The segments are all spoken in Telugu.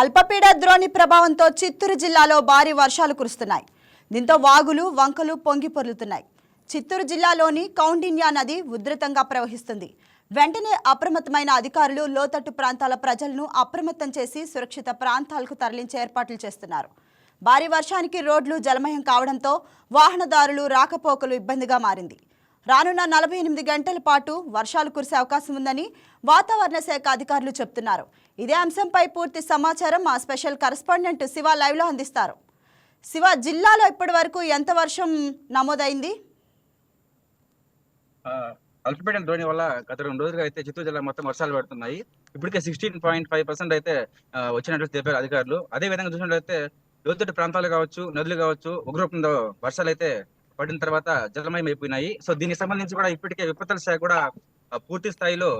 అల్పపీడ ద్రోణి ప్రభావంతో చిత్తూరు జిల్లాలో భారీ వర్షాలు కురుస్తున్నాయి. దీంతో వాగులు వంకలు పొంగి పొర్లుతున్నాయి. చిత్తూరు జిల్లాలోని కౌండిన్యా నది ఉధృతంగా ప్రవహిస్తుంది. వెంటనే అప్రమత్తమైన అధికారులు లోతట్టు ప్రాంతాల ప్రజలను అప్రమత్తం చేసి సురక్షిత ప్రాంతాలకు తరలించే ఏర్పాట్లు చేస్తున్నారు. భారీ వర్షానికి రోడ్లు జలమయం కావడంతో వాహనదారులు రాకపోకలు ఇబ్బందిగా మారింది. రానున్న నలభై ఎనిమిది గంటల పాటు వర్షాలు కురిసే అవకాశం ఉందని వాతావరణ శాఖ అధికారులు చెప్తున్నారు. ఇదే అంశంపై పూర్తి సమాచారం మా స్పెషల్ కరస్పాండెంట్ శివ లైవ్లో అందిస్తారు. శివ జిల్లాలో ఇప్పటి వరకు ఎంత వర్షం నమోదైంది? అల్పపీడన ధోని వల్ల గత రెండు రోజులుగా అయితే చిత్తూరు జిల్లా మొత్తం వర్షాలు పడుతున్నాయి. ఇప్పటికే సిక్స్టీన్ పాయింట్ ఫైవ్ పర్సెంట్ అయితే వచ్చినట్లు తెలిపారు అధికారులు. అదే విధంగా చూసినట్లయితే లోతట్టు ప్రాంతాలు కావచ్చు నదులు కావచ్చు ఉగ్రూపంలో వర్షాలు అయితే పడిన తర్వాత జలమయం సో దీనికి సంబంధించి కూడా ఇప్పటికే విపత్తుల శాఖ కూడా పూర్తి స్థాయిలో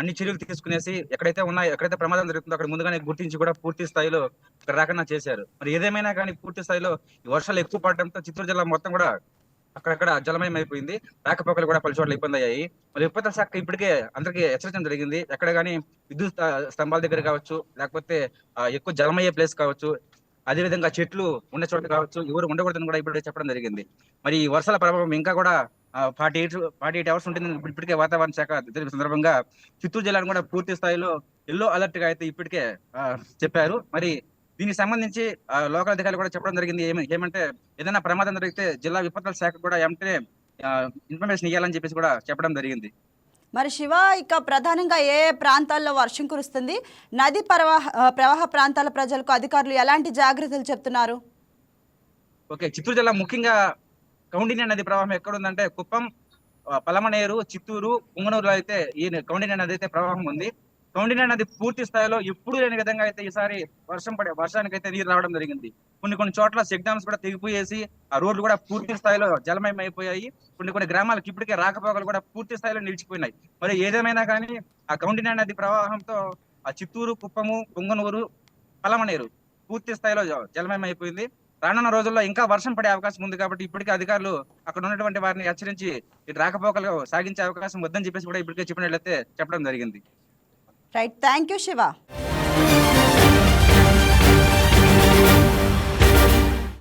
అన్ని చర్యలు తీసుకునేసి ఎక్కడైతే ఉన్నాయో ఎక్కడైతే ప్రమాదం జరుగుతుందో అక్కడ ముందుగానే గుర్తించి కూడా పూర్తి స్థాయిలో ఇక్కడ రాకుండా చేశారు. మరి ఏదేమైనా కానీ పూర్తి స్థాయిలో ఈ వర్షాలు ఎక్కువ పడడంతో చిత్తూరు జిల్లా మొత్తం కూడా అక్కడక్కడ జలమయం అయిపోయింది రాకపోకలు కూడా పలు చోట్ల ఇబ్బంది అయ్యాయి. మరి విపత్తుల శాఖ ఇప్పటికే అందరికీ హెచ్చరించడం జరిగింది. ఎక్కడ కానీ విద్యుత్ స్తంభాల దగ్గర కావచ్చు లేకపోతే ఎక్కువ జలమయ్యే ప్లేస్ కావచ్చు అదే విధంగా చెట్లు ఉన్న చోట కావచ్చు ఎవరు ఉండకూడదని కూడా ఇప్పుడే చెప్పడం జరిగింది. మరి ఈ వర్షాల ప్రభావం ఇంకా కూడా forty eight forty eight hours ఉంటుంది. ఇప్పటికే వాతావరణ శాఖ తెలిపిన సందర్భంగా చిత్తూరు జిల్లాను కూడా పూర్తి స్థాయిలో ఎల్లో అలర్ట్గా అయితే ఇప్పటికే ఆ, చెప్పారు. మరి దీనికి సంబంధించి లోకల్ అధికారులు కూడా చెప్పడం జరిగింది. ఏమి- ఏమంటే ఏదైనా ప్రమాదం జరిగితే జిల్లా విపత్తుల శాఖ కూడా ఏమంటే ఇన్ఫర్మేషన్ ఇవ్వాలని చెప్పేసి కూడా చెప్పడం జరిగింది. మరి శివ ఇక ప్రధానంగా ఏ ఏ ప్రాంతాల్లో వర్షం కురుస్తుంది? నది ప్రవాహ ప్రవాహ ప్రాంతాల ప్రజలకు అధికారులు ఎలాంటి జాగ్రత్తలు చెప్తున్నారు? ఓకే చిత్తూరు జిల్లా ముఖ్యంగా కౌండిన్య నది ప్రవాహం ఎక్కడుందంటే కుప్పం పలమనేరు చిత్తూరు పుంగనూరులో అయితే ఈ కౌండిన్య నది అయితే ప్రవాహం ఉంది. కౌండినా నది పూర్తి స్థాయిలో ఎప్పుడు లేని విధంగా అయితే ఈసారి వర్షం పడే వర్షానికి అయితే నీరు రావడం జరిగింది. కొన్ని కొన్ని చోట్ల చెక్ డ్యామ్స్ కూడా తెగిపోయేసి ఆ రోడ్లు కూడా పూర్తి స్థాయిలో జలమయం అయిపోయాయి కొన్ని కొన్ని గ్రామాలకు ఇప్పటికే రాకపోకలు కూడా పూర్తి స్థాయిలో నిలిచిపోయినాయి. మరి ఏదేమైనా కానీ ఆ కౌండినా నది ప్రవాహంతో ఆ చిత్తూరు కుప్పము పొంగనూరు పలమనేరు పూర్తి స్థాయిలో జలమయం అయిపోయింది రానున్న రోజుల్లో ఇంకా వర్షం పడే అవకాశం ఉంది కాబట్టి ఇప్పటికే అధికారులు అక్కడ ఉన్నటువంటి వారిని హెచ్చరించి రాకపోకలు సాగించే అవకాశం వద్దని చెప్పేసి కూడా ఇప్పటికే చెప్పినట్లయితే చెప్పడం జరిగింది. Right thank you Shiva